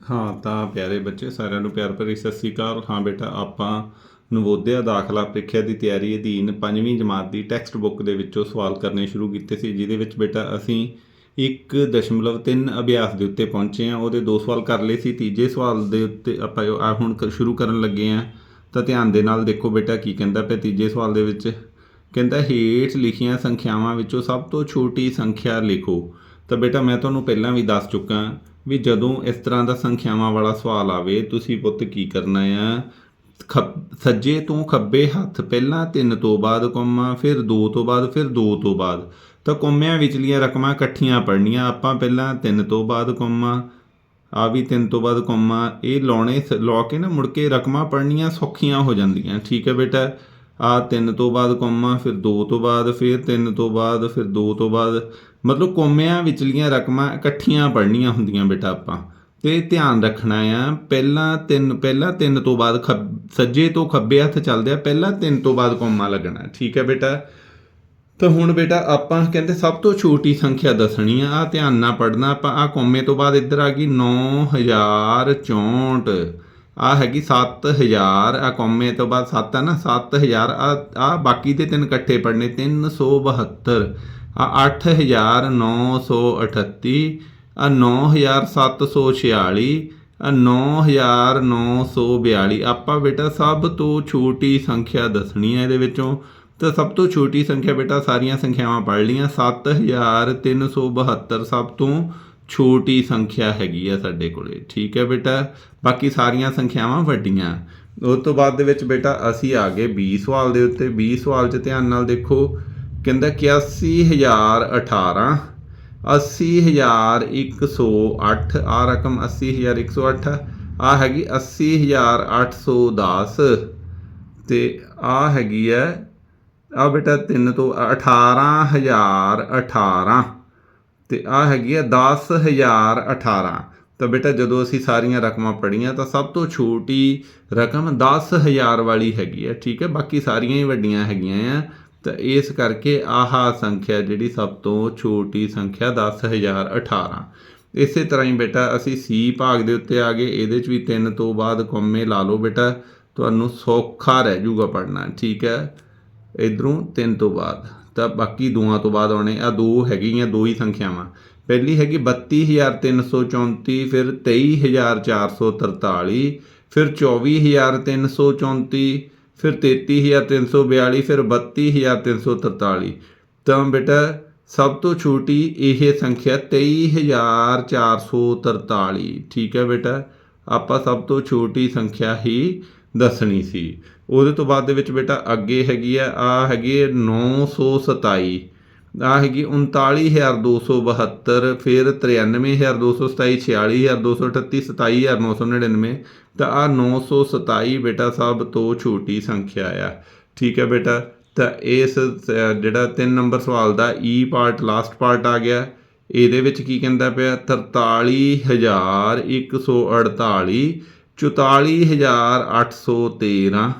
ਹਾਂ, ਤਾਂ ਪਿਆਰੇ ਬੱਚੇ, ਸਾਰਿਆਂ ਨੂੰ ਪਿਆਰ ਭਰੀ ਸਤਿ ਸ੍ਰੀ ਅਕਾਲ। ਹਾਂ ਬੇਟਾ, ਆਪਾਂ ਨਵੋਦਿਆ ਦਾਖਲਾ ਪ੍ਰੀਖਿਆ ਦੀ ਤਿਆਰੀ ਅਧੀਨ ਪੰਜਵੀਂ ਜਮਾਤ ਦੀ ਟੈਕਸਟ ਬੁੱਕ ਦੇ ਵਿੱਚੋਂ ਸਵਾਲ ਕਰਨੇ ਸ਼ੁਰੂ ਕੀਤੇ ਸੀ, ਜਿਹਦੇ ਵਿੱਚ ਬੇਟਾ ਅਸੀਂ 1.3 ਅਭਿਆਸ ਦੇ ਉੱਤੇ ਪਹੁੰਚੇ ਹਾਂ। ਉਹਦੇ ਦੋ ਸਵਾਲ ਕਰ ਲਏ ਸੀ, ਤੀਜੇ ਸਵਾਲ ਦੇ ਉੱਤੇ ਆਪਾਂ ਆ ਹੁਣ ਸ਼ੁਰੂ ਕਰਨ ਲੱਗੇ ਹਾਂ, ਤਾਂ ਧਿਆਨ ਦੇ ਨਾਲ ਦੇਖੋ ਬੇਟਾ ਕੀ ਕਹਿੰਦਾ ਪਿਆ ਤੀਜੇ ਸਵਾਲ ਦੇ ਵਿੱਚ। ਕਹਿੰਦਾ, ਹੇਠ ਲਿਖੀਆਂ ਸੰਖਿਆਵਾਂ ਵਿੱਚੋਂ ਸਭ ਤੋਂ ਛੋਟੀ ਸੰਖਿਆ ਲਿਖੋ। ਤਾਂ ਬੇਟਾ, ਮੈਂ ਤੁਹਾਨੂੰ ਪਹਿਲਾਂ ਵੀ ਦੱਸ ਚੁੱਕਾ ਵੀ ਜਦੋਂ ਇਸ ਤਰ੍ਹਾਂ ਦਾ ਸੰਖਿਆਵਾਂ ਵਾਲਾ ਸਵਾਲ ਆਵੇ, ਤੁਸੀਂ ਪੁੱਤ ਕੀ ਕਰਨਾ ਆ? ਖੱਬ- ਸੱਜੇ ਤੋਂ ਖੱਬੇ ਹੱਥ ਪਹਿਲਾਂ ਤਿੰਨ ਤੋਂ ਬਾਅਦ ਕੋਮਾ, ਫਿਰ ਦੋ ਤੋਂ ਬਾਅਦ, ਫਿਰ ਦੋ ਤੋਂ ਬਾਅਦ। ਤਾਂ ਕੋਮਿਆਂ ਵਿਚਲੀਆਂ ਰਕਮਾਂ ਇਕੱਠੀਆਂ ਪੜ੍ਹਨੀਆਂ, ਆਪਾਂ ਪਹਿਲਾਂ ਤਿੰਨ ਤੋਂ ਬਾਅਦ ਕੋਮਾ, ਆ ਵੀ ਤਿੰਨ ਤੋਂ ਬਾਅਦ ਕੋਮਾ, ਇਹ ਲਾਉਣੇ ਸ- ਲਾ ਕੇ ਨਾ ਮੁੜ ਕੇ ਰਕਮਾਂ ਪੜ੍ਹਨੀਆਂ ਸੌਖੀਆਂ ਹੋ ਜਾਂਦੀਆਂ। ਠੀਕ ਹੈ ਬੇਟਾ? ਆ ਤਿੰਨ ਤੋਂ ਬਾਅਦ ਕੋਮਾ, ਫਿਰ ਦੋ ਤੋਂ ਬਾਅਦ, ਫਿਰ ਤਿੰਨ ਤੋਂ ਬਾਅਦ, ਫਿਰ ਦੋ ਤੋਂ ਬਾਅਦ। ਮਤਲਬ ਕੋਮਿਆਂ ਵਿਚਲੀਆਂ ਰਕਮਾਂ ਇਕੱਠੀਆਂ ਪੜ੍ਹਨੀਆਂ ਹੁੰਦੀਆਂ ਬੇਟਾ ਆਪਾਂ। ਤੇ ਧਿਆਨ ਰੱਖਣਾ ਆ, ਪਹਿਲਾਂ ਤਿੰਨ ਪਹਿਲਾਂ ਤਿੰਨ ਤੋਂ ਬਾਅਦ ਖੱਬ- ਸੱਜੇ ਤੋਂ ਖੱਬੇ ਹੱਥ ਚੱਲਦੇ ਆ, ਪਹਿਲਾਂ ਤਿੰਨ ਤੋਂ ਬਾਅਦ ਕੋਮਾ ਲੱਗਣਾ, ਠੀਕ ਹੈ ਬੇਟਾ? ਤਾਂ ਹੁਣ ਬੇਟਾ ਆਪਾਂ ਕਹਿੰਦੇ ਸਭ ਤੋਂ ਛੋਟੀ ਸੰਖਿਆ ਦੱਸਣੀ ਆ ਆ ਧਿਆਨ ਨਾਲ ਪੜਨਾ ਆਪਾਂ ਆ ਕੋਮੇ ਤੋਂ ਬਾਅਦ ਇੱਧਰ ਆ ਗਈ 9064 ਆ ਹੈਗੀ 7000 ਆ ਕੋਮੇ ਤੋਂ ਬਾਅਦ 7 ਆ ਨਾ 7000 ਆ ਆ ਬਾਕੀ ਦੇ ਤਿੰਨ ਇਕੱਠੇ ਪੜਨੇ 372 ਆ 8938 ਆ 9746 ਆ 9942 ਆਪਾਂ ਬੇਟਾ ਸਭ ਤੋਂ ਛੋਟੀ ਸੰਖਿਆ ਦੱਸਣੀ ਹੈ ਇਹਦੇ ਵਿੱਚੋਂ। ਤਾਂ ਸਭ ਤੋਂ ਛੋਟੀ ਸੰਖਿਆ ਬੇਟਾ ਸਾਰੀਆਂ ਸੰਖਿਆਵਾਂ ਪੜ੍ਹ ਲੀਆਂ 7372 ਸਭ ਤੋਂ ਛੋਟੀ ਸੰਖਿਆ ਹੈਗੀ ਆ ਸਾਡੇ ਕੋਲੇ। ਠੀਕ ਹੈ ਬੇਟਾ? ਬਾਕੀ ਸਾਰੀਆਂ ਸੰਖਿਆਵਾਂ ਵੱਡੀਆਂ। ਉਸ ਤੋਂ ਬਾਅਦ ਦੇ ਵਿੱਚ ਬੇਟਾ ਅਸੀਂ ਆ ਗਏ 20 ਸਵਾਲ ਦੇ ਉੱਤੇ। 20 ਸਵਾਲ 'ਚ ਧਿਆਨ ਨਾਲ ਦੇਖੋ। ਕਹਿੰਦਾ 81018 80108 ਆ ਰਕਮ 80108 ਆ ਹੈਗੀ 80810 ਤੇ ਆ ਹੈਗੀ ਹੈ ਆ ਬੇਟਾ 3 ਤੋਂ 18018 ਤੇ ਆ ਹੈਗੀ ਹੈ 10018 ਤਾਂ ਬੇਟਾ ਜਦੋਂ ਅਸੀਂ ਸਾਰੀਆਂ ਰਕਮਾਂ ਪੜੀਆਂ ਤਾਂ ਸਭ ਤੋਂ ਛੋਟੀ ਰਕਮ 10000 ਵਾਲੀ ਹੈਗੀ ਹੈ, ਠੀਕ ਹੈ, ਬਾਕੀ ਸਾਰੀਆਂ ਹੀ ਵੱਡੀਆਂ ਹੈਗੀਆਂ ਆ। ਤਾਂ ਇਸ ਕਰਕੇ ਆਹ ਸੰਖਿਆ ਜਿਹੜੀ ਸਭ ਤੋਂ ਛੋਟੀ ਸੰਖਿਆ 10018 ਇਸੇ ਤਰ੍ਹਾਂ ਹੀ ਬੇਟਾ, ਅਸੀਂ ਸੀ ਭਾਗ ਦੇ ਉੱਤੇ ਆ ਗਏ। ਇਹਦੇ 'ਚ ਵੀ 3 ਤੋਂ ਬਾਅਦ ਕੋਮੇ ਲਾ ਲਓ ਬੇਟਾ। ਤੁਹਾਨੂੰ ਸੌਖਾ ਰਹਿ ਜਾਊਗਾ ਪੜਨਾ ਠੀਕ ਹੈ? ਇਧਰੋਂ 3 ਤੋਂ ਬਾਅਦ। ਤਾਂ ਬਾਕੀ ਦੋਆਂ ਤੋਂ ਬਾਅਦ ਆਉਣੇ। ਆ ਦੋ ਹੈਗੀਆਂ, ਦੋ ਹੀ ਸੰਖਿਆਵਾਂ। ਪਹਿਲੀ ਹੈਗੀ 32334 ਫਿਰ 23443 ਫਿਰ 24334 ਫਿਰ 33342 ਫਿਰ 32343 ਤਾਂ ਬੇਟਾ, ਸਭ ਤੋਂ ਛੋਟੀ ਇਹ ਸੰਖਿਆ 23443 ਠੀਕ ਹੈ ਬੇਟਾ, ਆਪਾਂ ਸਭ ਤੋਂ ਛੋਟੀ ਸੰਖਿਆ ਹੀ ਦੱਸਣੀ ਸੀ। ਉਹਦੇ ਤੋਂ ਬਾਅਦ ਦੇ ਵਿੱਚ ਬੇਟਾ ਅੱਗੇ ਹੈਗੀ ਆ ਆ ਹੈਗੀ ਹੈ 927 ਆ ਹੈਗੀ 39272 ਫਿਰ 93227 46238 27999 ਤਾਂ ਆ 927 ਬੇਟਾ ਸਾਹਿਬ ਤੋਂ ਛੋਟੀ ਸੰਖਿਆ ਆ। ਠੀਕ ਹੈ ਬੇਟਾ? ਤਾਂ ਇਸ ਜਿਹੜਾ 3 ਨੰਬਰ ਸਵਾਲ ਦਾ ਈ ਪਾਰਟ ਲਾਸਟ ਪਾਰਟ ਆ ਗਿਆ। ਇਹਦੇ ਵਿੱਚ ਕੀ ਕਹਿੰਦਾ ਪਿਆ? 43148 44813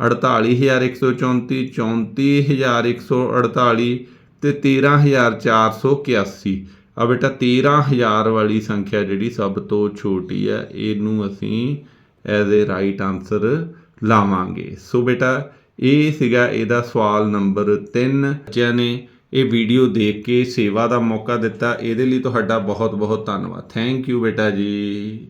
48134 34148 ਤੇ 13481 ਆ ਬੇਟਾ 13000 ਵਾਲੀ ਸੰਖਿਆ ਜਿਹੜੀ ਸਭ ਤੋਂ ਛੋਟੀ ਹੈ, ਇਹਨੂੰ ਅਸੀਂ ਐਜ਼ ਅ ਰਾਈਟ ਆਨਸਰ ਲਾਵਾਂਗੇ। ਸੋ ਬੇਟਾ, ਇਹ ਸੀਗਾ ਇਹਦਾ ਸਵਾਲ ਨੰਬਰ 3 ਬੱਚਿਆਂ ਨੇ ਇਹ ਵੀਡੀਓ ਦੇਖ ਕੇ ਸੇਵਾ ਦਾ ਮੌਕਾ ਦਿੱਤਾ। ਇਹਦੇ ਲਈ ਤੁਹਾਡਾ ਬਹੁਤ ਬਹੁਤ ਧੰਨਵਾਦ। ਥੈਂਕ ਯੂ ਬੇਟਾ ਜੀ।